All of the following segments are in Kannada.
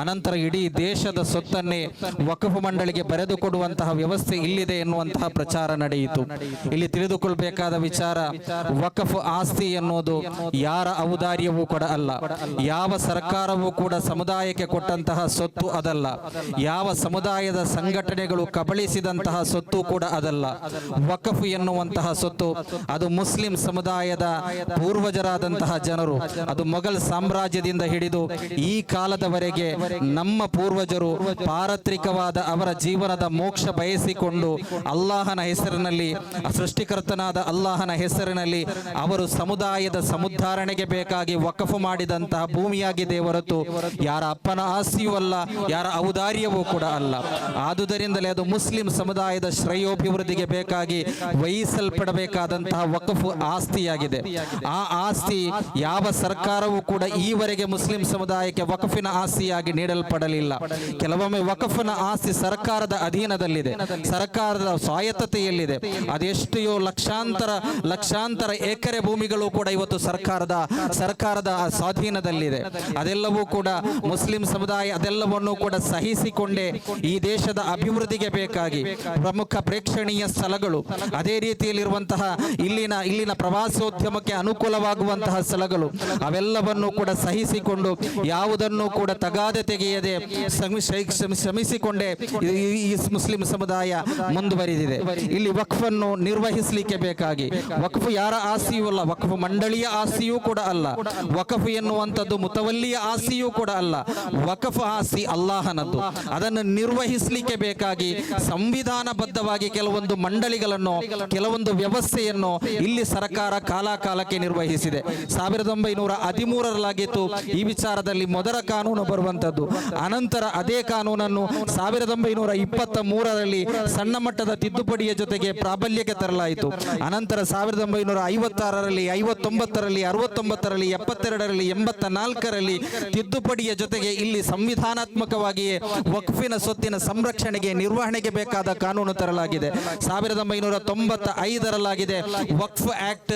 ಅನಂತರ ಇಡೀ ದೇಶದ ಸೊತ್ತನ್ನೇ ವಕಫ್ ಮಂಡಳಿಗೆ ಬರೆದು ಕೊಡುವಂತಹ ವ್ಯವಸ್ಥೆ ಇಲ್ಲಿದೆ ಎನ್ನುವಂತಹ ಪ್ರಚಾರ ನಡೆಯಿತು. ಇಲ್ಲಿ ತಿಳಿದುಕೊಳ್ಬೇಕಾದ ವಿಚಾರ ವಕಫ್ ಆಸ್ತಿ ಎನ್ನುವುದು ಯಾರ ಔದಾರ್ಯವೂ ಕೂಡ ಅಲ್ಲ. ಯಾವ ಸರ್ಕಾರವೂ ಕೂಡ ಸಮುದಾಯಕ್ಕೆ ಕೊಟ್ಟಂತಹ ಸೊತ್ತು ಅದಲ್ಲ. ಯಾವ ಸಮುದಾಯದ ಸಂಘಟನೆಗಳು ಕಬಳಿಸಿದಂತಹ ಸೊತ್ತು ಕೂಡ ಅದಲ್ಲ. ವಕಫ್ ಎನ್ನುವಂತಹ ಸೊತ್ತು ಅದು ಮುಸ್ಲಿಂ ಸಮುದಾಯದ ಪೂರ್ವಜರಾದಂತಹ ಜನರು, ಅದು ಮೊಘಲ್ ಸಾಮ್ರಾಜ್ಯದಿಂದ ಹಿಡಿದು ಈ ಕಾಲದವರೆಗೆ ನಮ್ಮ ಪೂರ್ವಜರು ಪಾರತ್ರಿಕವಾದ ಅವರ ಜೀವನದ ಮೋಕ್ಷ ಬಯಸಿಕೊಂಡು ಅಲ್ಲಾಹನ ಹೆಸರಿನಲ್ಲಿ, ಸೃಷ್ಟಿಕರ್ತನಾದ ಅಲ್ಲಾಹನ ಹೆಸರಿನಲ್ಲಿ ಅವರು ಸಮುದಾಯದ ಸಮುದ್ಧಾರಣೆಗೆ ಬೇಕಾಗಿ ವಕಫು ಮಾಡಿದಂತಹ ಭೂಮಿಯಾಗಿದೆ ಹೊರತು ಯಾರ ಅಪ್ಪನ ಆಸ್ತಿಯೂ ಅಲ್ಲ, ಯಾರ ಔದಾರ್ಯವೂ ಕೂಡ ಅಲ್ಲ. ಆದುದರಿಂದಲೇ ಅದು ಮುಸ್ಲಿಂ ಸಮುದಾಯದ ಶ್ರೇಯೋಭಿವೃದ್ಧಿಗೆ ಬೇಕಾಗಿ ವಹಿಸಲ್ಪಡಬೇಕಾದಂತಹ ವಕಫು ಆಸ್ತಿಯಾಗಿದೆ. ಆ ಆಸ್ತಿ ಯಾವ ಸರ್ಕಾರವೂ ಕೂಡ ಈವರೆಗೆ ಮುಸ್ಲಿಂ ಸಮುದಾಯಕ್ಕೆ ವಕಫಿನ ಆಸ್ತಿಯಾಗಿ ನೀಡಲ್ಪಡಲಿಲ್ಲ. ಕೆಲವೊಮ್ಮೆ ವಕಫನ ಆಸ್ತಿ ಸರ್ಕಾರದ ಅಧೀನದಲ್ಲಿದೆ. ಸರ್ಕಾರದ ಸ್ವಾಯತ್ತತೆಯಲ್ಲಿದೆ. ಅದೆಷ್ಟೆಯೋ ಲಕ್ಷಾಂತರ ಲಕ್ಷಾಂತರ ಎಕರೆ ಭೂಮಿಗಳು ಕೂಡ ಇವತ್ತು ಸರ್ಕಾರದ ಸರ್ಕಾರದ ಸ್ವಾಧೀನದಲ್ಲಿದೆ. ಅದೆಲ್ಲವೂ ಕೂಡ ಮುಸ್ಲಿಂ ಸಮುದಾಯ ಅದೆಲ್ಲವನ್ನು ಕೂಡ ಸಹಿಸಿಕೊಂಡೇ ಈ ದೇಶದ ಅಭಿವೃದ್ಧಿಗೆ ಬೇಕಾಗಿ ಪ್ರಮುಖ ಪ್ರೇಕ್ಷಣೀಯ ಸ್ಥಳಗಳು, ಅದೇ ರೀತಿಯಲ್ಲಿರುವಂತಹ ಇಲ್ಲಿನ ಇಲ್ಲಿನ ಪ್ರವಾಸೋದ್ಯಮಕ್ಕೆ ಅನುಕೂಲವಾಗುವಂತಹ ಸ್ಥಳಗಳು, ಅವೆಲ್ಲವನ್ನು ಕೂಡ ಸಹಿಸಿಕೊಂಡು ಯಾವುದನ್ನು ಕೂಡ ತಗಾದೆ ತೆಗೆಯದೆ ಶ್ರಮಿಸಿಕೊಂಡೆ ಶ್ರಮಿ- ಶ್ರಮಿಸಿಕೊಂಡೇ ಈ- ಮುಸ್ಲಿಂ ಸಮುದಾಯ ಮುಂದುವರಿದಿದೆ. ಇಲ್ಲಿ ವಕ್ಫನ್ನು ನಿರ್ವಹಿಸಲಿಕ್ಕೆ ಬೇಕಾಗಿ. ವಕ್ಫ್ ಯಾರ ಆಸೆಯೂ ಅಲ್ಲ. ವಕ್ಫ್ ಮಂಡಳಿಯ ಆಸೆಯೂ ಕೂಡ ಅಲ್ಲ. ವಕಫ್ ಎನ್ನುವಂಥದ್ದು ಮುತವಲ್ಲಿಯ ಆಸೆಯೂ ಕೂಡ ಅಲ್ಲ. ವಕಫ್ ಆಸಿ ಅಲ್ಲಾಹನದ್ದು. ಅದನ್ನು ನಿರ್ವಹಿಸಲಿಕ್ಕೆ ಬೇಕಾಗಿ ಸಂವಿಧಾನಬದ್ಧವಾಗಿ ಕೆಲವೊಂದು ಮಂಡಳಿಗಳನ್ನು, ಕೆಲವೊಂದು ವ್ಯವಸ್ಥೆಯನ್ನು ಇಲ್ಲಿ ಸರ್ಕಾರ ಕಾಲಕಾಲಕ್ಕೆ ನಿರ್ವಹಿಸಿದೆ. ಸಾವಿರದ ಒಂಬೈನೂರ ಹದಿಮೂರರಲ್ಲಾಗಿತ್ತು. ಈ ವಿಚಾರದಲ್ಲಿ ಮೊದಲ ಕಾನೂನು ಅನಂತರ ಅದೇ ಕಾನೂನನ್ನು ಸಾವಿರದ ಒಂಬೈನೂರ ಇಪ್ಪತ್ತ ಮೂರರಲ್ಲಿ ಸಣ್ಣ ಮಟ್ಟದ ತಿದ್ದುಪಡಿಯ ಜೊತೆಗೆ ಪ್ರಾಬಲ್ಯಕ್ಕೆ ತರಲಾಯಿತು. ಅನಂತರ ಸಾವಿರದ ಒಂಬೈನೂರ ಐವತ್ತಾರರಲ್ಲಿ, ಐವತ್ತೊಂಬತ್ತರಲ್ಲಿ, ಅರವತ್ತೊಂಬತ್ತರಲ್ಲಿ, ಎಪ್ಪತ್ತೆರಡರಲ್ಲಿ ಎಂಬತ್ತ ನಾಲ್ಕರಲ್ಲಿ ತಿದ್ದುಪಡಿಯ ಜೊತೆಗೆ ಇಲ್ಲಿ ಸಂವಿಧಾನಾತ್ಮಕವಾಗಿಯೇ ವಕ್ಫಿನ ಸ್ವತ್ತಿನ ಸಂರಕ್ಷಣೆಗೆ, ನಿರ್ವಹಣೆಗೆ ಬೇಕಾದ ಕಾನೂನು ತರಲಾಗಿದೆ. ಸಾವಿರದ ಒಂಬೈನೂರ ತೊಂಬತ್ತ ಐದರಲ್ಲಾಗಿದೆ ವಕ್ಫ್ ಆಕ್ಟ್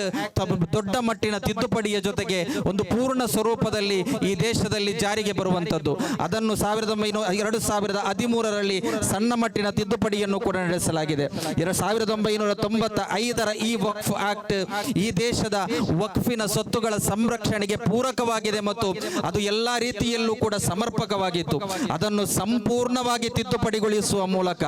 ದೊಡ್ಡ ಮಟ್ಟಿನ ತಿದ್ದುಪಡಿಯ ಜೊತೆಗೆ ಒಂದು ಪೂರ್ಣ ಸ್ವರೂಪದಲ್ಲಿ ಈ ದೇಶದಲ್ಲಿ ಜಾರಿಗೆ ಬರುವಂತದ್ದು. ಅದನ್ನು ಸಾವಿರದ ಒಂಬೈನೂರ, ಎರಡು ಸಾವಿರದ ಹದಿಮೂರರಲ್ಲಿ ಸಣ್ಣ ಮಟ್ಟಿನ ತಿದ್ದುಪಡಿಯನ್ನು ಕೂಡ ನಡೆಸಲಾಗಿದೆ. ಎರಡು ಸಾವಿರದ ಒಂಬೈನೂರ ತೊಂಬತ್ತ ಐದರ ಈ ವಕ್ಫ್ ಆಕ್ಟ್ ಈ ದೇಶದ ವಕ್ಫಿನ ಸ್ವತ್ತುಗಳ ಸಂರಕ್ಷಣೆಗೆ ಪೂರಕವಾಗಿದೆ ಮತ್ತು ಅದು ಎಲ್ಲ ರೀತಿಯಲ್ಲೂ ಕೂಡ ಸಮರ್ಪಕವಾಗಿತ್ತು. ಅದನ್ನು ಸಂಪೂರ್ಣವಾಗಿ ತಿದ್ದುಪಡಿಗೊಳಿಸುವ ಮೂಲಕ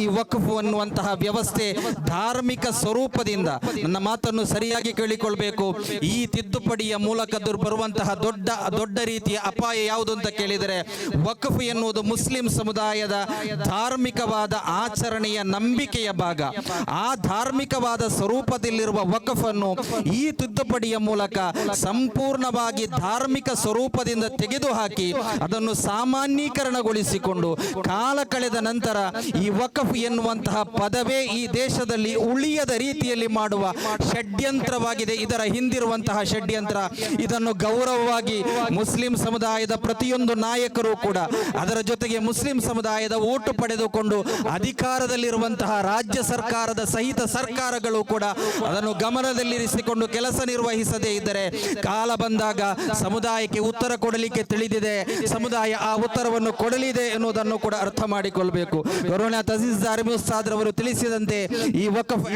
ಈ ವಕ್ಫ್ ಅನ್ನುವಂತಹ ವ್ಯವಸ್ಥೆ ಧಾರ್ಮಿಕ ಸ್ವರೂಪದಿಂದ ನನ್ನ ಮಾತನ್ನು ಸರಿಯಾಗಿ ಕೇಳಿಕೊಳ್ಬೇಕು. ಈ ತಿದ್ದುಪಡಿಯ ಮೂಲಕ ಬರುವಂತಹ ದೊಡ್ಡ ದೊಡ್ಡ ರೀತಿಯ ಅಪಾಯ ಯಾವುದು ಅಂತ ಕೇಳಿದರೆ ವಕ್ಫ್ ಎನ್ನುವುದು ಮುಸ್ಲಿಂ ಸಮುದಾಯದ ಧಾರ್ಮಿಕವಾದ ಆಚರಣೆಯ ನಂಬಿಕೆಯ ಭಾಗ. ಆ ಧಾರ್ಮಿಕವಾದ ಸ್ವರೂಪದಲ್ಲಿರುವ ವಕಫ್ ಅನ್ನು ಈ ತಿದ್ದುಪಡಿಯ ಮೂಲಕ ಸಂಪೂರ್ಣವಾಗಿ ಧಾರ್ಮಿಕ ಸ್ವರೂಪದಿಂದ ತೆಗೆದುಹಾಕಿ ಅದನ್ನು ಸಾಮಾನ್ಯೀಕರಣಗೊಳಿಸಿಕೊಂಡು ಕಾಲ ಕಳೆದ ನಂತರ ಈ ವಕಫ್ ಎನ್ನುವಂತಹ ಪದವೇ ಈ ದೇಶದಲ್ಲಿ ಉಳಿಯದ ರೀತಿಯಲ್ಲಿ ಮಾಡುವ ಷಡ್ಯಂತ್ರವಾಗಿದೆ. ಇದರ ಹಿಂದಿರುವಂತಹ ಷಡ್ಯಂತ್ರ ಇದನ್ನು ಗೌರವವಾಗಿ ಮುಸ್ಲಿಂ ಸಮುದಾಯದ ಪ್ರತಿಯೊಂದು ನಾಯಕರು ಕೂಡ ಅದರ ಜೊತೆಗೆ ಮುಸ್ಲಿಂ ಸಮುದಾಯದ ಓಟು ಪಡೆದುಕೊಂಡು ಅಧಿಕಾರದಲ್ಲಿರುವಂತಹ ರಾಜ್ಯ ಸರ್ಕಾರದ ಸಹಿತ ಸರ್ಕಾರಗಳು ಕೂಡ ಅದನ್ನು ಗಮನದಲ್ಲಿರಿಸಿಕೊಂಡು ಕೆಲಸ ನಿರ್ವಹಿಸದೇ ಇದ್ದರೆ ಕಾಲ ಬಂದಾಗ ಸಮುದಾಯಕ್ಕೆ ಉತ್ತರ ಕೊಡಲಿಕ್ಕೆ ತಿಳಿದಿದೆ. ಸಮುದಾಯ ಆ ಉತ್ತರವನ್ನು ಕೊಡಲಿದೆ ಎನ್ನುವುದನ್ನು ಕೂಡ ಅರ್ಥ ಮಾಡಿಕೊಳ್ಳಬೇಕು ಕೊರೋನಾ ತಜೀಜ್ ದಾರಿಮಿ ಉಸ್ತಾದ್ ತಿಳಿಸಿದಂತೆ ಈ ವಕಫ್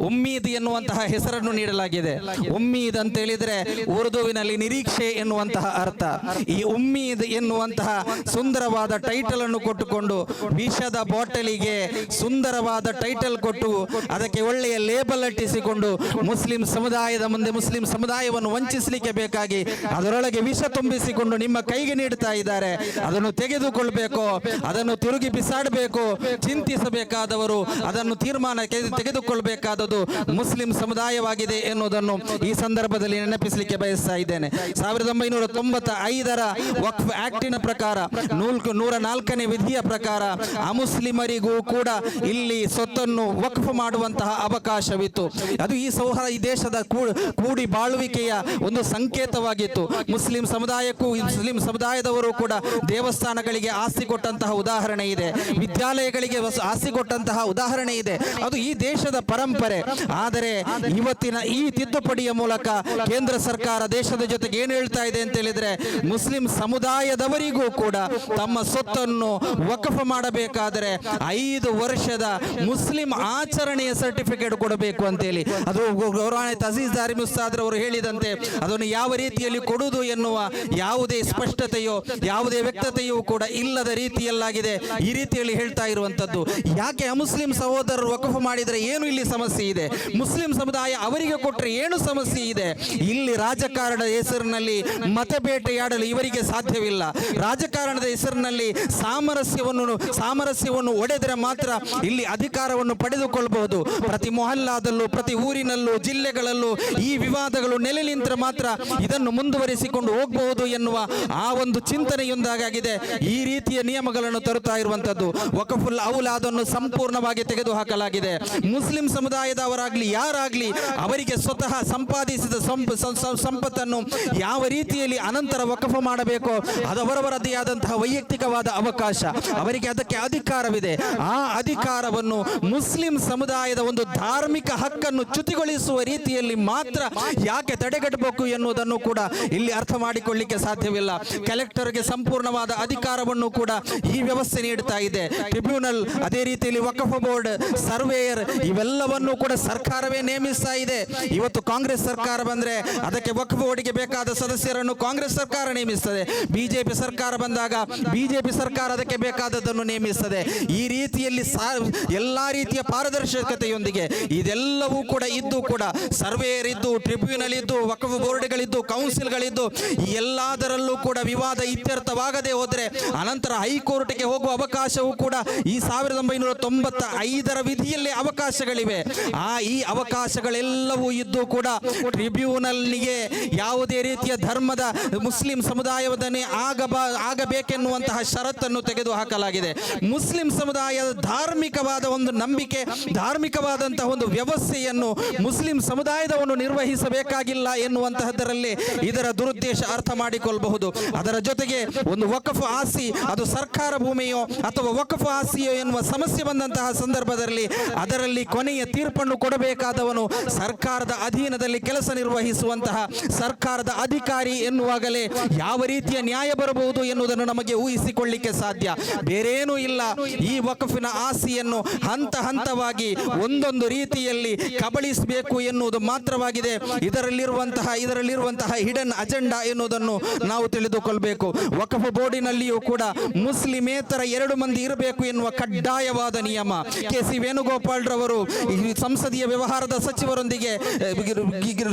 ಉಮ್ಮೀದ್ ಎನ್ನುವಂತಹ ಹೆಸರನ್ನು ನೀಡಲಾಗಿದೆ. ಉಮ್ಮೀದ್ ಅಂತ ಹೇಳಿದ್ರೆ ಉರ್ದುವಿನಲ್ಲಿ ನಿರೀಕ್ಷೆ ಎನ್ನುವಂತಹ ಅರ್ಥ. ಈ ಉಮ್ಮೀದ್ ಎನ್ನುವಂತಹ ಸುಂದರವಾದ ಟೈಟಲ್ ಅನ್ನು ಕೊಟ್ಟುಕೊಂಡು ವಿಷದ ಬಾಟಲಿಗೆ ಸುಂದರವಾದ ಟೈಟಲ್ ಕೊಟ್ಟು ಅದಕ್ಕೆ ಒಳ್ಳೆಯ ಲೇಬಲ್ ಅಂಟಿಸಿಕೊಂಡು ಮುಸ್ಲಿಂ ಸಮುದಾಯದ ಮುಂದೆ ಮುಸ್ಲಿಂ ಸಮುದಾಯವನ್ನು ವಂಚಿಸಲಿಕ್ಕೆ ಬೇಕಾಗಿ ಅದರೊಳಗೆ ವಿಷ ತುಂಬಿಸಿಕೊಂಡು ನಿಮ್ಮ ಕೈಗೆ ನೀಡ್ತಾ ಇದ್ದಾರೆ. ಅದನ್ನು ತೆಗೆದುಕೊಳ್ಬೇಕು ಅದನ್ನು ತಿರುಗಿ ಬಿಸಾಡಬೇಕು. ಚಿಂತಿಸಬೇಕಾದವರು ಅದನ್ನು ತೀರ್ಮಾನ ಕೆ- ಮುಸ್ಲಿಂ ಸಮುದಾಯವಾಗಿದೆ ಎನ್ನುವುದನ್ನು ಈ ಸಂದರ್ಭದಲ್ಲಿ ನೆನಪಿಸಲಿಕ್ಕೆ ಬಯಸ್ತಾ ಇದ್ದೇನೆ. ಸಾವಿರದ ಒಂಬೈನೂರ ತೊಂಬತ್ತ ಐದರ ವಕ್ಫ್ ಆಕ್ಟಿನ ಪ್ರಕಾರ, ನೂಲ್ಕು ನೂರ ನಾಲ್ಕನೇ ವಿಧಿಯ ಪ್ರಕಾರ ಅಮುಸ್ಲಿಮರಿಗೂ ಕೂಡ ಇಲ್ಲಿ ಸೊತ್ತನ್ನು ವಕ್ಫ್ ಮಾಡುವಂತಹ ಅವಕಾಶವಿತ್ತು. ಅದು ಈ ಸೌಹಾರ ಈ ದೇಶದ ಕೂಡಿ ಬಾಳುವಿಕೆಯ ಒಂದು ಸಂಕೇತವಾಗಿತ್ತು. ಮುಸ್ಲಿಂ ಸಮುದಾಯಕ್ಕೂ, ಮುಸ್ಲಿಂ ಸಮುದಾಯದವರು ಕೂಡ ದೇವಸ್ಥಾನಗಳಿಗೆ ಆಸ್ತಿ ಕೊಟ್ಟಂತಹ ಉದಾಹರಣೆ ಇದೆ. ವಿದ್ಯಾಲಯಗಳಿಗೆ ಆಸ್ತಿ ಕೊಟ್ಟಂತಹ ಉದಾಹರಣೆ ಇದೆ. ಅದು ಈ ದೇಶದ ಪರಂಪರೆ. ಆದರೆ ಇವತ್ತಿನ ಈ ತಿದ್ದುಪಡಿಯ ಮೂಲಕ ಕೇಂದ್ರ ಸರ್ಕಾರ ದೇಶದ ಜೊತೆಗೆ ಏನು ಹೇಳ್ತಾ ಇದೆ ಅಂತ ಹೇಳಿದ್ರೆ ಮುಸ್ಲಿಂ ಸಮುದಾಯದವರಿಗೂ ಕೂಡ ತಮ್ಮ ಸೊತ್ತನ್ನು ವಕಫ ಮಾಡಬೇಕಾದರೆ ಐದು ವರ್ಷದ ಮುಸ್ಲಿಂ ಆಚರಣೆಯ ಸರ್ಟಿಫಿಕೇಟ್ ಕೊಡಬೇಕು ಅಂತೇಳಿ ಅದು ಗೌರವಾನ್ವಿತ ತಹಸೀಲ್ದಾರಿ ದಾರಿ ಮುಸ್ತಾದ್ರ ಅವರು ಹೇಳಿದಂತೆ ಅದನ್ನು ಯಾವ ರೀತಿಯಲ್ಲಿ ಕೊಡುವುದು ಎನ್ನುವ ಯಾವುದೇ ಸ್ಪಷ್ಟತೆಯೋ, ಯಾವುದೇ ವ್ಯಕ್ತತೆಯೂ ಕೂಡ ಇಲ್ಲದ ರೀತಿಯಲ್ಲಾಗಿದೆ. ಈ ರೀತಿಯಲ್ಲಿ ಹೇಳ್ತಾ ಇರುವಂತದ್ದು. ಯಾಕೆ ಅಮುಸ್ಲಿಂ ಸಹೋದರರು ವಕಫ ಮಾಡಿದರೆ ಏನು ಇಲ್ಲಿ ಸಮಸ್ಯೆ? ಇದೆ. ಮುಸ್ಲಿಂ ಸಮುದಾಯ ಅವರಿಗೆ ಕೊಟ್ಟರೆ ಏನು ಸಮಸ್ಯೆ ಇದೆ? ಇಲ್ಲಿ ರಾಜಕಾರಣದ ಹೆಸರಿನಲ್ಲಿ ಮತಬೇಟೆಯಾಡಲು ಇವರಿಗೆ ಸಾಧ್ಯವಿಲ್ಲ. ರಾಜಕಾರಣದ ಹೆಸರಿನಲ್ಲಿ ಸಾಮರಸ್ಯವನ್ನು ಸಾಮರಸ್ಯವನ್ನು ಒಡೆದರೆ ಮಾತ್ರ ಇಲ್ಲಿ ಅಧಿಕಾರವನ್ನು ಪಡೆದುಕೊಳ್ಳಬಹುದು ಪ್ರತಿ ಮೊಹಲ್ಲಾದಲ್ಲೂ, ಪ್ರತಿ ಊರಿನಲ್ಲೂ, ಜಿಲ್ಲೆಗಳಲ್ಲೂ ಈ ವಿವಾದಗಳು ನೆಲೆ ನಿಂತರೆ ಮಾತ್ರ ಇದನ್ನು ಮುಂದುವರಿಸಿಕೊಂಡು ಹೋಗಬಹುದು ಎನ್ನುವ ಆ ಒಂದು ಚಿಂತನೆಯೊಂದಾಗಿದೆ. ಈ ರೀತಿಯ ನಿಯಮಗಳನ್ನು ತರುತ್ತಾ ಇರುವಂತದ್ದು ವಕಫುಲ್ ಔಲಾದನ್ನು ಸಂಪೂರ್ಣವಾಗಿ ತೆಗೆದುಹಾಕಲಾಗಿದೆ. ಮುಸ್ಲಿಂ ಸಮುದಾಯದವರಾಗ್ಲಿ, ಯಾರಾಗ್ಲಿ, ಅವರಿಗೆ ಸ್ವತಃ ಸಂಪಾದಿಸಿದ ಸಂಪತ್ತನ್ನು ಯಾವ ರೀತಿಯಲ್ಲಿ ಅನಂತರ ವಕಫ ಮಾಡಬೇಕೋ ಅವರವರದೇ ಆದಂತಹ ವೈಯಕ್ತಿಕವಾದ ಅವಕಾಶ. ಅವರಿಗೆ ಅದಕ್ಕೆ ಅಧಿಕಾರವಿದೆ. ಆ ಅಧಿಕಾರವನ್ನು ಮುಸ್ಲಿಂ ಸಮುದಾಯದ ಒಂದು ಧಾರ್ಮಿಕ ಹಕ್ಕನ್ನು ಚ್ಯುತಿಗೊಳಿಸುವ ರೀತಿಯಲ್ಲಿ ಮಾತ್ರ ಯಾಕೆ ತಡೆಗಟ್ಟಬೇಕು ಎನ್ನುವುದನ್ನು ಕೂಡ ಇಲ್ಲಿ ಅರ್ಥ ಮಾಡಿಕೊಳ್ಳಿಕ್ಕೆ ಸಾಧ್ಯವಿಲ್ಲ. ಕಲೆಕ್ಟರ್ಗೆ ಸಂಪೂರ್ಣವಾದ ಅಧಿಕಾರವನ್ನು ಕೂಡ ಈ ವ್ಯವಸ್ಥೆ ನೀಡ್ತಾ ಇದೆ. ಟ್ರಿಬ್ಯುನಲ್, ಅದೇ ರೀತಿಯಲ್ಲಿ ವಕಫ ಬೋರ್ಡ್, ಸರ್ವೇಯರ್, ಇವೆಲ್ಲವನ್ನು ಕೂಡ ಸರ್ಕಾರವೇ ನೇಮಿಸ್ತಾ ಇದೆ. ಇವತ್ತು ಕಾಂಗ್ರೆಸ್ ಸರ್ಕಾರ ಬಂದ್ರೆ ಅದಕ್ಕೆ ವಕ್ಫ್ ಬೇಕಾದ ಸದಸ್ಯರನ್ನು ಕಾಂಗ್ರೆಸ್ ಸರ್ಕಾರ ನೇಮಿಸ್ತದೆ. ಬಿಜೆಪಿ ಸರ್ಕಾರ ಬಂದಾಗ ಬಿಜೆಪಿ ಸರ್ಕಾರ ಅದಕ್ಕೆ ಬೇಕಾದದ್ದನ್ನು ನೇಮಿಸ್ತದೆ. ಈ ರೀತಿಯಲ್ಲಿ ಎಲ್ಲಾ ರೀತಿಯ ಪಾರದರ್ಶಕತೆಯೊಂದಿಗೆ ಇದೆಲ್ಲವೂ ಕೂಡ ಇದ್ದು ಕೂಡ ಸರ್ವೇಯರ್ ಇದ್ದು, ಟ್ರಿಬ್ಯುನಲ್ ಇದ್ದು, ವಕಫ್ ಬೋರ್ಡ್ಗಳಿದ್ದು, ಕೌನ್ಸಿಲ್ಗಳಿದ್ದು ಎಲ್ಲದರಲ್ಲೂ ಕೂಡ ವಿವಾದ ಇತ್ಯರ್ಥವಾಗದೆ ಹೋದರೆ ಅನಂತರ ಹೈಕೋರ್ಟ್ಗೆ ಹೋಗುವ ಅವಕಾಶವೂ ಕೂಡ ಈ ಸಾವಿರದ ಒಂಬೈನೂರ ತೊಂಬತ್ತ ಐದರ ವಿಧಿಯಲ್ಲಿ ಅವಕಾಶಗಳಿವೆ. ಆ ಈ ಅವಕಾಶಗಳೆಲ್ಲವೂ ಇದ್ದು ಕೂಡ ಟ್ರಿಬ್ಯೂನಲ್ನಿಗೆ ಯಾವುದೇ ರೀತಿಯ ಧರ್ಮದ ಮುಸ್ಲಿಂ ಸಮುದಾಯವದನ್ನೇ ಆಗಬ ಆಗಬೇಕೆನ್ನುವಂತಹ ಷರತ್ತನ್ನು ತೆಗೆದುಹಾಕಲಾಗಿದೆ. ಮುಸ್ಲಿಂ ಸಮುದಾಯದ ಧಾರ್ಮಿಕವಾದ ಒಂದು ನಂಬಿಕೆ, ಧಾರ್ಮಿಕವಾದಂತಹ ಒಂದು ವ್ಯವಸ್ಥೆಯನ್ನು ಮುಸ್ಲಿಂ ಸಮುದಾಯದವನ್ನು ನಿರ್ವಹಿಸಬೇಕಾಗಿಲ್ಲ ಎನ್ನುವಂತಹದರಲ್ಲಿ ಇದರ ದುರುದ್ದೇಶ ಅರ್ಥ ಮಾಡಿಕೊಳ್ಳಬಹುದು ಅದರ ಜೊತೆಗೆ ಒಂದು ವಕಫ್ ಆಸ್ತಿ, ಅದು ಸರ್ಕಾರ ಭೂಮಿಯೋ ಅಥವಾ ವಕಫ್ ಆಸ್ತಿಯೋ ಎನ್ನುವ ಸಮಸ್ಯೆ ಬಂದಂತಹ ಸಂದರ್ಭದಲ್ಲಿ ಅದರಲ್ಲಿ ಕೊನೆಯ ತೀರ್ಪನ್ನು ಕೊಡಬೇಕಾದವನು ಸರ್ಕಾರದ ಅಧೀನದಲ್ಲಿ ಕೆಲಸ ನಿರ್ವಹಿಸುವಂತಹ ಸರ್ಕಾರದ ಅಧಿಕಾರಿ ಎನ್ನುವಾಗಲೇ ಯಾವ ರೀತಿಯ ನ್ಯಾಯ ಬರಬಹುದು ಎನ್ನುವುದನ್ನು ನಮಗೆ ಊಹಿಸಿಕೊಳ್ಳಿಕ್ಕೆ ಸಾಧ್ಯ. ಬೇರೇನೂ ಇಲ್ಲ. ಈ ವಕಫಿನ ಆಸ್ತಿಯನ್ನು ಹಂತ ಹಂತವಾಗಿ ಒಂದೊಂದು ರೀತಿಯಲ್ಲಿ ಕಬಳಿಸಬೇಕು ಎನ್ನುವುದು ಮಾತ್ರವಾಗಿದೆ. ಇದರಲ್ಲಿರುವಂತಹ ಇದರಲ್ಲಿರುವಂತಹ ಹಿಡನ್ ಅಜೆಂಡಾ ಎನ್ನುವುದನ್ನು ನಾವು ತಿಳಿದುಕೊಳ್ಬೇಕು. ವಕಫ್ ಬೋರ್ಡಿನಲ್ಲಿಯೂ ಕೂಡ ಮುಸ್ಲಿಮೇತರ ಎರಡು ಮಂದಿ ಇರಬೇಕು ಎನ್ನುವ ಕಡ್ಡಾಯವಾದ ನಿಯಮ. ಕೆ. ಸಿ. ವೇಣುಗೋಪಾಲ್ ರವರು ಸಂಸದೀಯ ವ್ಯವಹಾರದ ಸಚಿವರೊಂದಿಗೆ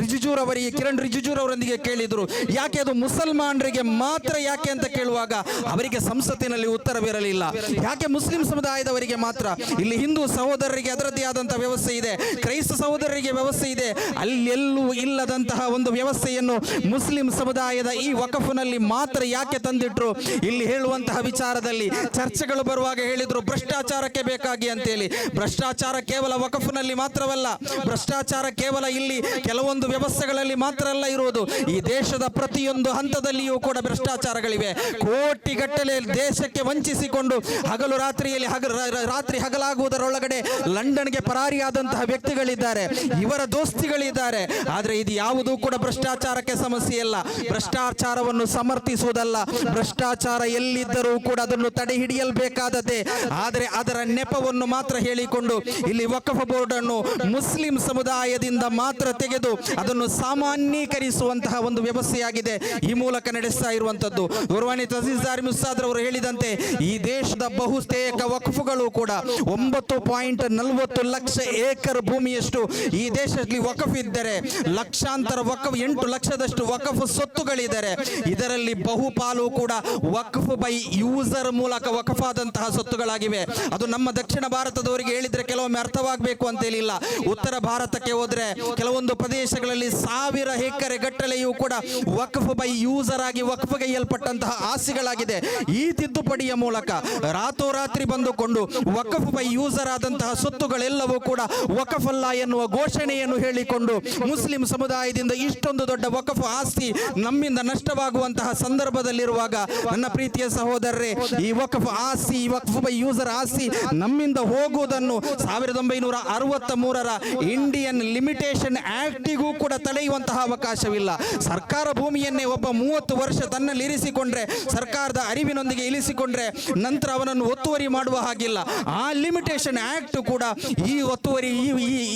ರಿಜಿಜೂರವರಿಗೆ ಕಿರಣ್ ರಿಜಿಜೂರವರೊಂದಿಗೆ ಕೇಳಿದರು. ಯಾಕೆ ಅದು ಮುಸಲ್ಮಾನರಿಗೆ ಮಾತ್ರ ಯಾಕೆ ಅಂತ ಕೇಳುವಾಗ ಅವರಿಗೆ ಸಂಸತ್ತಿನಲ್ಲಿ ಉತ್ತರವಿರಲಿಲ್ಲ. ಯಾಕೆ ಮುಸ್ಲಿಂ ಸಮುದಾಯದವರಿಗೆ ಮಾತ್ರ? ಇಲ್ಲಿ ಹಿಂದೂ ಸಹೋದರರಿಗೆ ಅದರದ್ದೇ ಆದಂತಹ ವ್ಯವಸ್ಥೆ ಇದೆ. ಕ್ರೈಸ್ತ ಸಹೋದರರಿಗೆ ವ್ಯವಸ್ಥೆ ಇದೆ. ಅಲ್ಲೆಲ್ಲೂ ಇಲ್ಲದಂತಹ ಒಂದು ವ್ಯವಸ್ಥೆಯನ್ನು ಮುಸ್ಲಿಂ ಸಮುದಾಯದ ಈ ವಕಫಿನಲ್ಲಿ ಮಾತ್ರ ಯಾಕೆ ತಂದಿಟ್ರು? ಇಲ್ಲಿ ಹೇಳುವಂತಹ ವಿಚಾರದಲ್ಲಿ ಚರ್ಚೆಗಳು ಬರುವಾಗ ಹೇಳಿದ್ರು, ಭ್ರಷ್ಟಾಚಾರಕ್ಕೆ ಬೇಕಾಗಿ ಅಂತೇಳಿ. ಭ್ರಷ್ಟಾಚಾರ ಕೇವಲ ವಕಫಿನಲ್ಲಿ ಮಾತ್ರವಲ್ಲ, ಭ್ರಷ್ಟಾಚಾರ ಕೇವಲ ಇಲ್ಲಿ ಕೆಲವೊಂದು ವ್ಯವಸ್ಥೆಗಳಲ್ಲಿ ಮಾತ್ರ ಅಲ್ಲ ಇರುವುದು. ಈ ದೇಶದ ಪ್ರತಿಯೊಂದು ಹಂತದಲ್ಲಿಯೂ ಕೂಡ ಭ್ರಷ್ಟಾಚಾರಗಳಿವೆ. ಕೋಟಿಗಟ್ಟಲೆ ದೇಶಕ್ಕೆ ವಂಚಿಸಿಕೊಂಡು ಹಗಲು ರಾತ್ರಿಯಲ್ಲಿ ಹಗಲು ರಾತ್ರಿ ಹಗಲಾಗುವುದರೊಳಗಡೆ ಲಂಡನ್ಗೆ ಪರಾರಿಯಾದಂತಹ ವ್ಯಕ್ತಿಗಳಿದ್ದಾರೆ. ಇವರ ದೋಸ್ತಿಗಳಿದ್ದಾರೆ. ಆದರೆ ಇದು ಯಾವುದೂ ಕೂಡ ಭ್ರಷ್ಟಾಚಾರಕ್ಕೆ ಸಮಸ್ಯೆ ಅಲ್ಲ. ಭ್ರಷ್ಟಾಚಾರವನ್ನು ಸಮರ್ಥಿಸುವುದಲ್ಲ. ಭ್ರಷ್ಟಾಚಾರ ಎಲ್ಲಿದ್ದರೂ ಕೂಡ ಅದನ್ನು ತಡೆ ಹಿಡಿಯಲ್ಬೇಕಾದದ್ದೇ ಆದರೆ ಅದರ ನೆಪವನ್ನು ಮಾತ್ರ ಹೇಳಿಕೊಂಡು ಇಲ್ಲಿ ವಕಫ್ ಬೋರ್ಡ್ ಅನ್ನು ಮುಸ್ಲಿಂ ಸಮುದಾಯದಿಂದ ಮಾತ್ರ ತೆಗೆದು ಅದನ್ನು ಸಾಮಾನ್ಯೀಕರಿಸುವಂತಹ ಒಂದು ವ್ಯವಸ್ಥೆಯಾಗಿದೆ. ಈ ಮೂಲಕ ನಡೆಸ್ತಾ ಇರುವಂತದ್ದು. ಗುರುವಾಣಿ ತಹಸೀಲ್ದಾರ್ ಮುಸ್ತಾದ್ ಅವರು ಹೇಳಿದಂತೆ ಈ ದೇಶದ ಬಹುತೇಕ ವಕ್ಫುಗಳು ಕೂಡ ಒಂಬತ್ತು ಪಾಯಿಂಟ್ ನಲವತ್ತು ಲಕ್ಷ ಏಕರ್ ಭೂಮಿಯಷ್ಟು ಈ ದೇಶದಲ್ಲಿ ವಕಫ್ ಇದ್ದರೆ, ಲಕ್ಷಾಂತರ ವಕಫ್, ಎಂಟು ಲಕ್ಷದಷ್ಟು ವಕಫ್ ಸ್ವತ್ತುಗಳಿದ್ದಾರೆ, ಇದರಲ್ಲಿ ಬಹುಪಾಲು ಕೂಡ ವಕ್ಫ್ ಬೈ ಯೂಸರ್ ಮೂಲಕ ವಕಫಾದಂತಹ ಸೊತ್ತುಗಳಾಗಿವೆ ಅದು ನಮ್ಮ ದಕ್ಷಿಣ ಭಾರತದವರಿಗೆ ಹೇಳಿದ್ರೆ ಕೆಲವೊಮ್ಮೆ ಅರ್ಥವಾಗಬೇಕು ಅಂತ ಹೇಳಿಲ್ಲ ಉತ್ತರ ಭಾರತಕ್ಕೆ ಹೋದ್ರೆ ಕೆಲವೊಂದು ಪ್ರದೇಶಗಳಲ್ಲಿ ಸಾವಿರ ಎಕರೆ ಗಟ್ಟಲೆಯೂ ಕೂಡ ವಕ್ಫ್ ಬೈ ಯೂಸರ್ ಆಗಿ ವಕ್ಫ್ಗೈಯಲ್ಪಟ್ಟಂತಹ ಆಸ್ತಿಗಳಾಗಿದೆ. ಈ ತಿದ್ದುಪಡಿಯ ಮೂಲಕ ರಾತೋರಾತ್ರಿ ಬಂದುಕೊಂಡು ವಕಫ್ ಬೈ ಯೂಸರ್ ಆದಂತಹ ಸ್ವತ್ತುಗಳೆಲ್ಲವೂ ಕೂಡ ವಕಫ್ ಅಲ್ಲ ಎನ್ನುವ ಘೋಷಣೆಯನ್ನು ಹೇಳಿಕೊಂಡು ಮುಸ್ಲಿಂ ಸಮುದಾಯದಿಂದ ಇಷ್ಟೊಂದು ದೊಡ್ಡ ವಕಫ್ ಆಸ್ತಿ ನಮ್ಮಿಂದ ನಷ್ಟವಾಗುವಂತಹ ಸಂದರ್ಭದಲ್ಲಿರುವಾಗ ನನ್ನ ಪ್ರೀತಿಯ ಸಹೋದರರೇ, ಈ ವಕಫ್ ಆಸ್ತಿ ವಕ್ಫ್ ಬೈ ಯೂಸರ್ ಆಸ್ತಿ ನಮ್ಮಿಂದ ಹೋಗುವುದನ್ನು ಸಾವಿರದ ಒಂಬೈನೂರ ಅರವತ್ತ ಅರವತ್ತ ಮೂರರ ಇಂಡಿಯನ್ ಲಿಮಿಟೇಷನ್ ಆಕ್ಟಿಗೂ ಕೂಡ ತಡೆಯುವಂತಹ ಅವಕಾಶವಿಲ್ಲ. ಸರ್ಕಾರ ಭೂಮಿಯನ್ನೇ ಒಬ್ಬ ಮೂವತ್ತು ವರ್ಷ ತನ್ನಲ್ಲಿ ಇರಿಸಿಕೊಂಡ್ರೆ, ಸರ್ಕಾರದ ಅರಿವಿನೊಂದಿಗೆ ಇಳಿಸಿಕೊಂಡ್ರೆ ನಂತರ ಅವನನ್ನು ಒತ್ತುವರಿ ಮಾಡುವ ಹಾಗಿಲ್ಲ. ಆ ಲಿಮಿಟೇಷನ್ ಆಕ್ಟ್ ಕೂಡ ಈ ಒತ್ತುವರಿ,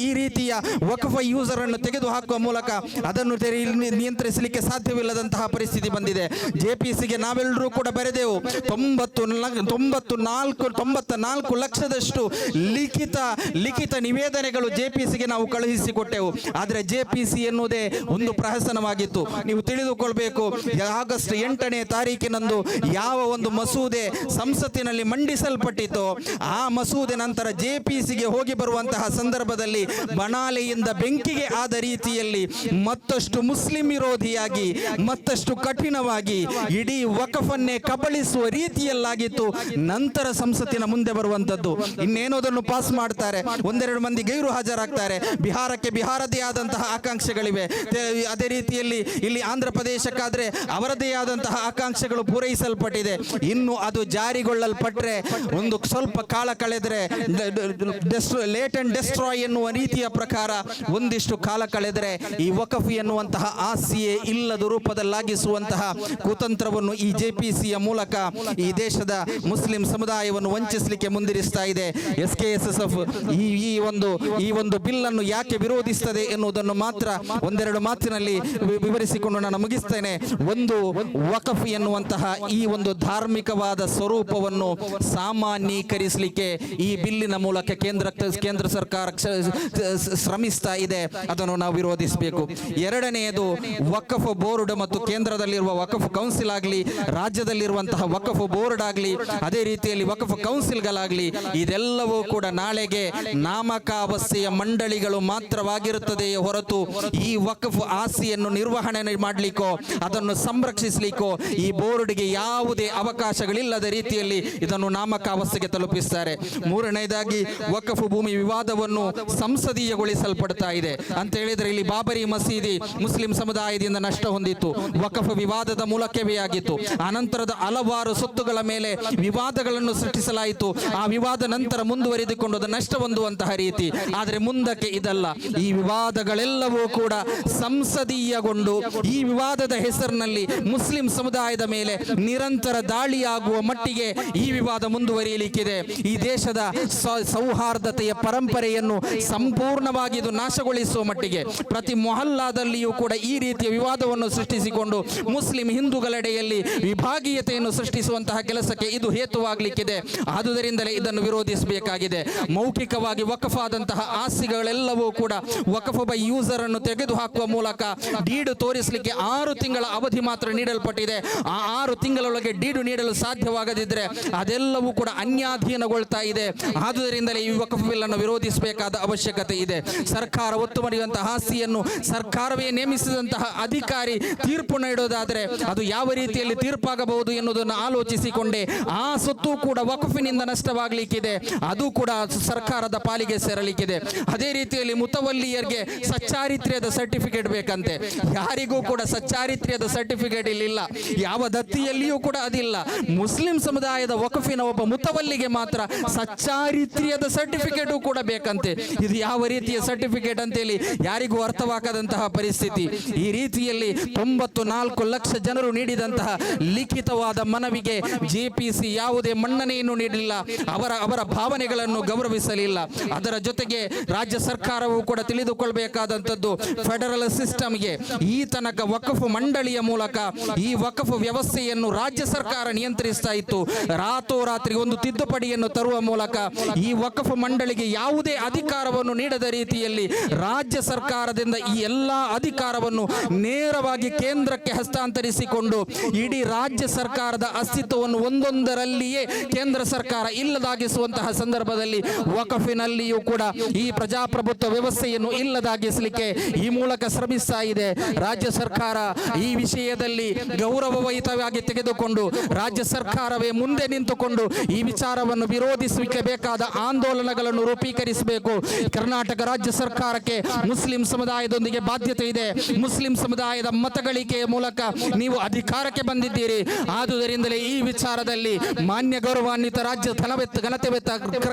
ಈ ರೀತಿಯ ವಕಫ ಯೂಸರ್ ಅನ್ನು ತೆಗೆದುಹಾಕುವ ಮೂಲಕ ಅದನ್ನು ತೆರೆ- ನಿಯಂತ್ರಿಸಲಿಕ್ಕೆ ಸಾಧ್ಯವಿಲ್ಲದಂತಹ ಪರಿಸ್ಥಿತಿ ಬಂದಿದೆ. ಜೆ ಪಿ ಸಿಗೆ ನಾವೆಲ್ಲರೂ ಕೂಡ ಬರೆದೆವು, ತೊಂಬತ್ತು ತೊಂಬತ್ತು ನಾಲ್ಕು, ತೊಂಬತ್ತ ನಾಲ್ಕು ಲಕ್ಷದಷ್ಟು ಲಿಖಿತ ಲಿಖಿತ ನಿವೇದನೆಗಳು ಜೆ ಪಿ ಸಿಗೆ ನಾವು ಕಳುಹಿಸಿಕೊಟ್ಟೆವು. ಆದರೆ ಜೆ ಪಿ ಸಿ ಎನ್ನುವುದೇ ಒಂದು ಪ್ರಹಸನವಾಗಿತ್ತು. ನೀವು ತಿಳಿದುಕೊಳ್ಬೇಕು, ಆಗಸ್ಟ್ ಎಂಟನೇ ತಾರೀಕಿನಂದು ಯಾವ ಒಂದು ಮಸೂದೆ ಸಂಸತ್ತಿನಲ್ಲಿ ಮಂಡಿಸಲ್ಪಟ್ಟಿತೋ ಆ ಮಸೂದೆ ನಂತರ ಜೆ ಪಿ ಸಿಗೆ ಹೋಗಿ ಬರುವಂತಹ ಸಂದರ್ಭದಲ್ಲಿ ಬಣಾಲೆಯಿಂದ ಬೆಂಕಿಗೆ ಆದ ರೀತಿಯಲ್ಲಿ ಮತ್ತಷ್ಟು ಮುಸ್ಲಿಂ ವಿರೋಧಿಯಾಗಿ, ಮತ್ತಷ್ಟು ಕಠಿಣವಾಗಿ, ಇಡೀ ವಕಫನ್ನೇ ಕಬಳಿಸುವ ರೀತಿಯಲ್ಲಾಗಿತ್ತು. ನಂತರ ಸಂಸತ್ತಿನ ಮುಂದೆ ಬರುವಂತದ್ದು ಇನ್ನೇನೋದನ್ನು ಪಾಸ್ ಮಾಡ್ತಾರೆ. ಒಂದೆರಡು ಮಂದಿ ಗೈರು ಹಾಜರಾಗ್ತಾರೆ. ಬಿಹಾರಕ್ಕೆ ಬಿಹಾರದೇ ಆದಂತಹ ಆಕಾಂಕ್ಷೆಗಳಿವೆ. ಅದೇ ರೀತಿಯಲ್ಲಿ ಇಲ್ಲಿ ಆಂಧ್ರ ಪ್ರದೇಶಕ್ಕಾದರೆ ಅವರದೇ ಆದಂತಹ ಆಕಾಂಕ್ಷೆಗಳು ಪೂರೈಸಲ್ಪಟ್ಟಿದೆ. ಇನ್ನು ಅದು ಜಾರಿಗೊಳ್ಳಲ್ಪಟ್ಟರೆ ಒಂದು ಸ್ವಲ್ಪ ಕಾಲ ಕಳೆದರೆ ಲೇಟ್ ಅಂಡ್ ಡೆಸ್ಟ್ರಾಯ್ ಎನ್ನುವ ರೀತಿಯ ಪ್ರಕಾರ ಒಂದಿಷ್ಟು ಕಾಲ ಕಳೆದರೆ ಈ ವಕಫ್ ಎನ್ನುವಂತಹ ಆಸೆಯೇ ಇಲ್ಲದ ರೂಪದಲ್ಲಾಗಿಸುವಂತಹ ಕುತಂತ್ರವನ್ನು ಈ ಜೆ ಪಿ ಸಿಯ ಮೂಲಕ ಈ ದೇಶದ ಮುಸ್ಲಿಂ ಸಮುದಾಯವನ್ನು ವಂಚಿಸಲಿಕ್ಕೆ ಮುಂದಿರಿಸ್ತಾ ಇದೆ. S K S S F ಈ ಈ ಒಂದು ಈ ಒಂದು ಬಿಲ್ ಅನ್ನು ಯಾಕೆ ವಿರೋಧಿಸ್ತದೆ ಎನ್ನುವುದನ್ನು ಮಾತ್ರ ಒಂದೆರಡು ಮಾತಿನಲ್ಲಿ ವಿವರಿಸಿಕೊಂಡು ನಾನು ಮುಗಿಸ್ತೇನೆ. ಒಂದು ವಕಫ್ ಎನ್ನುವಂತಹ ಈ ಒಂದು ಧಾರ್ಮಿಕವಾದ ಸ್ವರೂಪವನ್ನು ಸಾಮಾನ್ಯೀಕರಿಸಲಿಕ್ಕೆ ಈ ಬಿಲ್ಲಿನ ಮೂಲಕ ಕೇಂದ್ರ ಕೇಂದ್ರ ಸರ್ಕಾರ ಶ್ರಮಿಸ್ತಾ ಇದೆ. ಅದನ್ನು ನಾವು ವಿರೋಧಿಸಬೇಕು. ಎರಡನೆಯದು ವಕಫ್ ಬೋರ್ಡ್ ಮತ್ತು ಕೇಂದ್ರದಲ್ಲಿರುವ ವಕಫ್ ಕೌನ್ಸಿಲ್ ಆಗಲಿ, ರಾಜ್ಯದಲ್ಲಿರುವಂತಹ ವಕಫ್ ಬೋರ್ಡ್ ಆಗಲಿ, ಅದೇ ರೀತಿಯಲ್ಲಿ ವಕಫ್ ಕೌನ್ಸಿಲ್ಗಳಾಗಲಿ, ಇದೆಲ್ಲವೂ ಕೂಡ ನಾಳೆಗೆ ನಾಮಕಾವಸ್ಥೆಯ ಮಂಡಳಿಗಳು ಮಾತ್ರವಾಗಿರುತ್ತದೆಯೇ ಹೊರತು ಈ ವಕಫ್ ಆಸ್ತಿಯನ್ನು ನಿರ್ವಹಣೆ ಮಾಡಲಿಕ್ಕೋ, ಅದನ್ನು ಸಂರಕ್ಷಿಸಲಿಕ್ಕೋ, ಈ ಬೋರ್ಡ್ಗೆ ಯಾವುದೇ ಅವಕಾಶಗಳಿಲ್ಲದ ರೀತಿಯಲ್ಲಿ ಇದನ್ನು ನಾಮಕ ಅವಸ್ಥೆಗೆ ತಲುಪಿಸ್ತಾರೆ. ಮೂರನೇದಾಗಿ, ವಕಫ್ ಭೂಮಿ ವಿವಾದವನ್ನು ಸಂಸದೀಯಗೊಳಿಸಲ್ಪಡ್ತಾ ಇದೆ. ಅಂತ ಹೇಳಿದ್ರೆ ಇಲ್ಲಿ ಬಾಬರಿ ಮಸೀದಿ ಮುಸ್ಲಿಂ ಸಮುದಾಯದಿಂದ ನಷ್ಟ ಹೊಂದಿತ್ತು. ವಕಫ್ ವಿವಾದದ ಮೂಲಕವೇ ಆಗಿತ್ತು. ಅನಂತರದ ಹಲವಾರು ಸೊತ್ತುಗಳ ಮೇಲೆ ವಿವಾದಗಳನ್ನು ಸೃಷ್ಟಿಸಲಾಯಿತು. ಆ ವಿವಾದ ನಂತರ ಮುಂದುವರಿದುಕೊಂಡು ಅದು ನಷ್ಟ ಹೊಂದುವಂತಹ ರೀತಿ. ಆದರೆ ಮುಂದಕ್ಕೆ ಇದಲ್ಲ. ಈ ವಿವಾದಗಳೆಲ್ಲವೂ ಕೂಡ ಸಂಸದೀಯಗೊಂಡು ಈ ವಿವಾದದ ಹೆಸರಿನಲ್ಲಿ ಮುಸ್ಲಿಂ ಸಮುದಾಯದ ಮೇಲೆ ನಿರಂತರ ದಾಳಿಯಾಗುವ ಮಟ್ಟಿಗೆ ಈ ವಿವಾದ ಮುಂದುವರಿಯಲಿಕ್ಕಿದೆ. ಈ ದೇಶದ ಸೌಹಾರ್ದತೆಯ ಪರಂಪರೆಯನ್ನು ಸಂಪೂರ್ಣವಾಗಿ ಇದು ನಾಶಗೊಳಿಸುವ ಮಟ್ಟಿಗೆ ಪ್ರತಿ ಮೊಹಲ್ಲಾದಲ್ಲಿಯೂ ಕೂಡ ಈ ರೀತಿಯ ವಿವಾದವನ್ನು ಸೃಷ್ಟಿಸಿಕೊಂಡು ಮುಸ್ಲಿಂ ಹಿಂದೂಗಳೆಡೆಯಲ್ಲಿ ವಿಭಾಗೀಯತೆಯನ್ನು ಸೃಷ್ಟಿಸುವಂತಹ ಕೆಲಸಕ್ಕೆ ಇದು ಹೇತುವಾಗಲಿಕ್ಕಿದೆ. ಆದುದರಿಂದಲೇ ಇದನ್ನು ವಿರೋಧಿಸಬೇಕಾಗಿದೆ. ಮೌಖಿಕವಾಗಿ ವಕಫಾದಂತಹ ಆಸ್ತಿಗಳೆಲ್ಲವೂ ಕೂಡ ವಕಫ ಬೈ ಯೂಸರ್ ಅನ್ನು ತೆಗೆದುಹಾಕುವ ಮೂಲಕ ಡೀಡು ತೋರಿಸಲಿಕ್ಕೆ ಆರು ತಿಂಗಳ ಅವಧಿ ಮಾತ್ರ ನೀಡಲ್ಪಟ್ಟಿದೆ. ಆ ಆರು ತಿಂಗಳೊಳಗೆ ಡೀಡು ನೀಡಲು ಸಾಧ್ಯವಾಗದಿದ್ದರೆ ಅದೆಲ್ಲವೂ ಕೂಡ ಅನ್ಯಾಧೀನಗೊಳ್ತಾ ಇದೆ. ಆದುದರಿಂದಲೇ ಈ ವಕಫ ಬಿಲ್ ಅನ್ನು ವಿರೋಧಿಸಬೇಕಾದ ಅವಶ್ಯಕತೆ ಇದೆ. ಸರ್ಕಾರ ಒತ್ತು ಮಾಡಿದಂತಹ ಆಸ್ತಿಯನ್ನು ಸರ್ಕಾರವೇ ನೇಮಿಸಿದಂತಹ ಅಧಿಕಾರಿ ತೀರ್ಪು ನೀಡೋದಾದರೆ ಅದು ಯಾವ ರೀತಿಯಲ್ಲಿ ತೀರ್ಪಾಗಬಹುದು ಎನ್ನುವುದನ್ನು ಆಲೋಚಿಸಿಕೊಂಡೇ ಆ ಸೊತ್ತು ಕೂಡ ವಕಫಿನಿಂದ ನಷ್ಟವಾಗಲಿಕ್ಕಿದೆ. ಅದು ಕೂಡ ಸರ್ಕಾರದ ಪಾಲಿಗೆ ಸೇರಲಿಕ್ಕಿದೆ ಅದೇ ರೀತಿಯಲ್ಲಿ ಮುತವಲ್ಲಿಯರಿಗೆ ಸಚ್ಚಾರಿತ್ರ್ಯದ ಸರ್ಟಿಫಿಕೇಟ್ ಬೇಕಂತೆ. ಯಾರಿಗೂ ಕೂಡ ಸಚ್ಚಾರಿತ್ರ್ಯದ ಸರ್ಟಿಫಿಕೇಟ್ ಇಲ್ಲಿಲ್ಲ. ಯಾವ ದತ್ತಿಯಲ್ಲಿಯೂ ಕೂಡ ಅದಿಲ್ಲ. ಮುಸ್ಲಿಂ ಸಮುದಾಯದ ವಕಫಿನ ಒಬ್ಬ ಮುತವಲ್ಲಿಗೆ ಮಾತ್ರ ಸಚ್ಚಾರಿತ್ರ್ಯದ ಸರ್ಟಿಫಿಕೇಟು ಕೂಡ ಬೇಕಂತೆ. ಇದು ಯಾವ ರೀತಿಯ ಸರ್ಟಿಫಿಕೇಟ್ ಅಂತೇಳಿ ಯಾರಿಗೂ ಅರ್ಥವಾಗದಂತಹ ಪರಿಸ್ಥಿತಿ. ಈ ರೀತಿಯಲ್ಲಿ ತೊಂಬತ್ತು ನಾಲ್ಕು ಲಕ್ಷ ಜನರು ನೀಡಿದಂತಹ ಲಿಖಿತವಾದ ಮನವಿಗೆ ಜೆಪಿಸಿ ಯಾವುದೇ ಮನ್ನಣೆಯನ್ನು ನೀಡಲಿಲ್ಲ ಅವರ ಅವರ ಭಾವನೆಗಳನ್ನು ಗೌರವಿಸಲಿಲ್ಲ. ಅದರ ಜೊತೆಗೆ ರಾಜ್ಯ ಸರ್ಕಾರವು ಕೂಡ ತಿಳಿದುಕೊಳ್ಬೇಕಾದಂಥದ್ದು ಫೆಡರಲ್ ಸಿಸ್ಟಮ್ಗೆ. ಈ ತನಕ ವಕಫ್ ಮಂಡಳಿಯ ಮೂಲಕ ಈ ವಕಫ್ ವ್ಯವಸ್ಥೆಯನ್ನು ರಾಜ್ಯ ಸರ್ಕಾರ ನಿಯಂತ್ರಿಸ್ತಾ ಇತ್ತು. ರಾತೋರಾತ್ರಿ ಒಂದು ತಿದ್ದುಪಡಿಯನ್ನು ತರುವ ಮೂಲಕ ಈ ವಕಫ್ ಮಂಡಳಿಗೆ ಯಾವುದೇ ಅಧಿಕಾರವನ್ನು ನೀಡದ ರೀತಿಯಲ್ಲಿ ರಾಜ್ಯ ಸರ್ಕಾರದಿಂದ ಈ ಎಲ್ಲ ಅಧಿಕಾರವನ್ನು ನೇರವಾಗಿ ಕೇಂದ್ರಕ್ಕೆ ಹಸ್ತಾಂತರಿಸಿಕೊಂಡು ಇಡೀ ರಾಜ್ಯ ಸರ್ಕಾರದ ಅಸ್ತಿತ್ವವನ್ನು ಒಂದೊಂದರಲ್ಲಿಯೇ ಕೇಂದ್ರ ಸರ್ಕಾರ ಇಲ್ಲದಾಗಿಸುವಂತಹ ಸಂದರ್ಭದಲ್ಲಿ ವಕಫಿನಲ್ಲಿಯೂ ಕೂಡ ಈ ಪ್ರಜಾಪ್ರಭುತ್ವ ವ್ಯವಸ್ಥೆಯನ್ನು ಇಲ್ಲದಾಗಿಸಲಿಕ್ಕೆ ಈ ಮೂಲಕ ಶ್ರಮಿಸ್ತಾ ಇದೆ. ರಾಜ್ಯ ಸರ್ಕಾರ ಈ ವಿಷಯದಲ್ಲಿ ಗೌರವಯುತವಾಗಿ ತೆಗೆದುಕೊಂಡು, ರಾಜ್ಯ ಸರ್ಕಾರವೇ ಮುಂದೆ ನಿಂತುಕೊಂಡು ಈ ವಿಚಾರವನ್ನು ವಿರೋಧಿಸಲಿಕ್ಕೆ ಬೇಕಾದ ಆಂದೋಲನಗಳನ್ನು ರೂಪೀಕರಿಸಬೇಕು. ಕರ್ನಾಟಕ ರಾಜ್ಯ ಸರ್ಕಾರಕ್ಕೆ ಮುಸ್ಲಿಂ ಸಮುದಾಯದೊಂದಿಗೆ ಬಾಧ್ಯತೆ ಇದೆ. ಮುಸ್ಲಿಂ ಸಮುದಾಯದ ಮತಗಳಿಕೆಯ ಮೂಲಕ ನೀವು ಅಧಿಕಾರಕ್ಕೆ ಬಂದಿದ್ದೀರಿ. ಆದುದರಿಂದಲೇ ಈ ವಿಚಾರದಲ್ಲಿ ಮಾನ್ಯ ಗೌರವಾನ್ವಿತ ರಾಜ್ಯ ಘನತೆ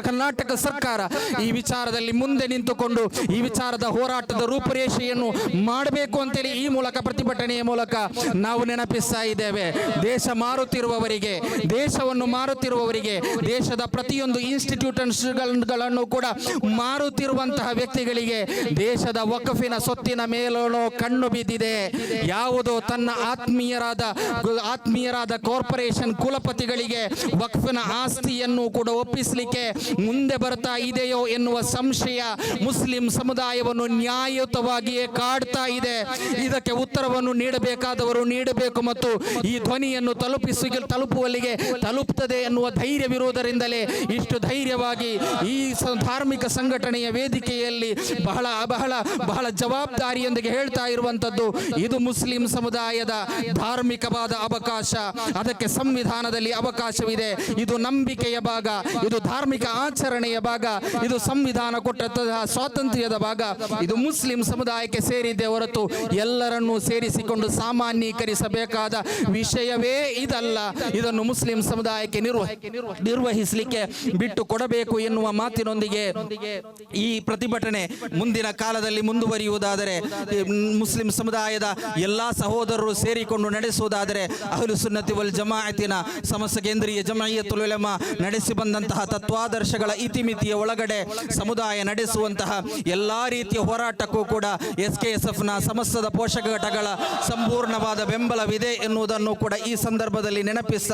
ಕರ್ನಾಟಕ ಸರ್ಕಾರ ಈ ವಿಚಾರ ವಿಚಾರದಲ್ಲಿ ಮುಂದೆ ನಿಂತುಕೊಂಡು ಈ ವಿಚಾರದ ಹೋರಾಟದ ರೂಪುರೇಷೆಯನ್ನು ಮಾಡಬೇಕು ಅಂತೇಳಿ ಈ ಮೂಲಕ ಪ್ರತಿಭಟನೆಯ ಮೂಲಕ ನಾವು ನೆನಪಿಸ್ತಾ ಇದ್ದೇವೆ. ದೇಶ ಮಾರುತ್ತಿರುವವರಿಗೆ, ದೇಶವನ್ನು ಮಾರುತ್ತಿರುವವರಿಗೆ, ದೇಶದ ಪ್ರತಿಯೊಂದು ಇನ್ಸ್ಟಿಟ್ಯೂಷನ್ಸ್ಗಳನ್ನು ಕೂಡ ಮಾರುತ್ತಿರುವಂತಹ ವ್ಯಕ್ತಿಗಳಿಗೆ ದೇಶದ ವಕಫಿನ ಸೊತ್ತಿನ ಮೇಲೂ ಕಣ್ಣು ಬಿದ್ದಿದೆ. ಯಾವುದೋ ತನ್ನ ಆತ್ಮೀಯರಾದ ಆತ್ಮೀಯರಾದ ಕಾರ್ಪೊರೇಷನ್ ಕುಲಪತಿಗಳಿಗೆ ವಕ್ಫಿನ ಆಸ್ತಿಯನ್ನು ಕೂಡ ಒಪ್ಪಿಸಲಿಕ್ಕೆ ಮುಂದೆ ಬರ್ತಾ ಇದೆಯೋ ಎನ್ನುವ ಸಂಶಯ ಮುಸ್ಲಿಂ ಸಮುದಾಯವನ್ನು ನ್ಯಾಯಯುತವಾಗಿಯೇ ಕಾಡ್ತಾ ಇದೆ. ಇದಕ್ಕೆ ಉತ್ತರವನ್ನು ನೀಡಬೇಕಾದವರು ನೀಡಬೇಕು ಮತ್ತು ಈ ಧ್ವನಿಯನ್ನು ತಲುಪಿಸಿ ತಲುಪುವಲ್ಲಿಗೆ ತಲುಪುತ್ತದೆ ಎನ್ನುವ ಧೈರ್ಯವಿರುವುದರಿಂದಲೇ ಇಷ್ಟು ಧೈರ್ಯವಾಗಿ ಈ ಧಾರ್ಮಿಕ ಸಂಘಟನೆಯ ವೇದಿಕೆಯಲ್ಲಿ ಬಹಳ ಬಹಳ ಬಹಳ ಜವಾಬ್ದಾರಿಯೊಂದಿಗೆ ಹೇಳ್ತಾ ಇರುವಂತದ್ದು ಇದು ಮುಸ್ಲಿಂ ಸಮುದಾಯದ ಧಾರ್ಮಿಕವಾದ ಅವಕಾಶ. ಅದಕ್ಕೆ ಸಂವಿಧಾನದಲ್ಲಿ ಅವಕಾಶವಿದೆ. ಇದು ನಂಬಿಕೆಯ ಭಾಗ. ಇದು ಧಾರ್ಮಿಕ ಆಚರಣೆಯ ಭಾಗ. ಇದು ಸಂವಿಧಾನ ಕೊಟ್ಟಂತಹ ಸ್ವಾತಂತ್ರ್ಯದ ಭಾಗ. ಇದು ಮುಸ್ಲಿಂ ಸಮುದಾಯಕ್ಕೆ ಸೇರಿದೆ ಹೊರತು ಎಲ್ಲರನ್ನೂ ಸೇರಿಸಿಕೊಂಡು ಸಾಮಾನ್ಯೀಕರಿಸಬೇಕಾದ ವಿಷಯವೇ ಇದಲ್ಲ. ಇದನ್ನು ಮುಸ್ಲಿಂ ಸಮುದಾಯಕ್ಕೆ ನಿರ್ವ, ನಿರ್ವಹಿಸಲಿಕ್ಕೆ ಬಿಟ್ಟು ಕೊಡಬೇಕು ಎನ್ನುವ ಮಾತಿನೊಂದಿಗೆ ಈ ಪ್ರತಿಭಟನೆ ಮುಂದಿನ ಕಾಲದಲ್ಲಿ ಮುಂದುವರಿಯುವುದಾದರೆ, ಮುಸ್ಲಿಂ ಸಮುದಾಯದ ಎಲ್ಲಾ ಸಹೋದರರು ಸೇರಿಕೊಂಡು ನಡೆಸುವುದಾದರೆ, ಅಹಲು ಸುನ್ನತಿ ವಲ್ ಜಮಾಯತಿನ ಸಮಸ್ತ ಕೇಂದ್ರೀಯ ಜಮಾಯತ್ ಉಲಮಾ ನಡೆಸಿ ಬಂದಂತಹ ತತ್ವಾದರ್ಶಗಳ ಇತಿಮಿತಿಯ ಒಳಗಡೆ ಸಮುದಾಯ ನಡೆಸುವಂತಹ ಎಲ್ಲ ರೀತಿಯ ಹೋರಾಟಕ್ಕೂ ಕೂಡ ಎಸ್ ಕೆ ಎಸ್ ಎಫ್ನ ಸಮಸ್ತದ ಪೋಷಕ ಘಟಕಗಳ ಸಂಪೂರ್ಣವಾದ ಬೆಂಬಲವಿದೆ ಎನ್ನುವುದನ್ನು ಕೂಡ ಈ ಸಂದರ್ಭದಲ್ಲಿ ನೆನಪಿಸ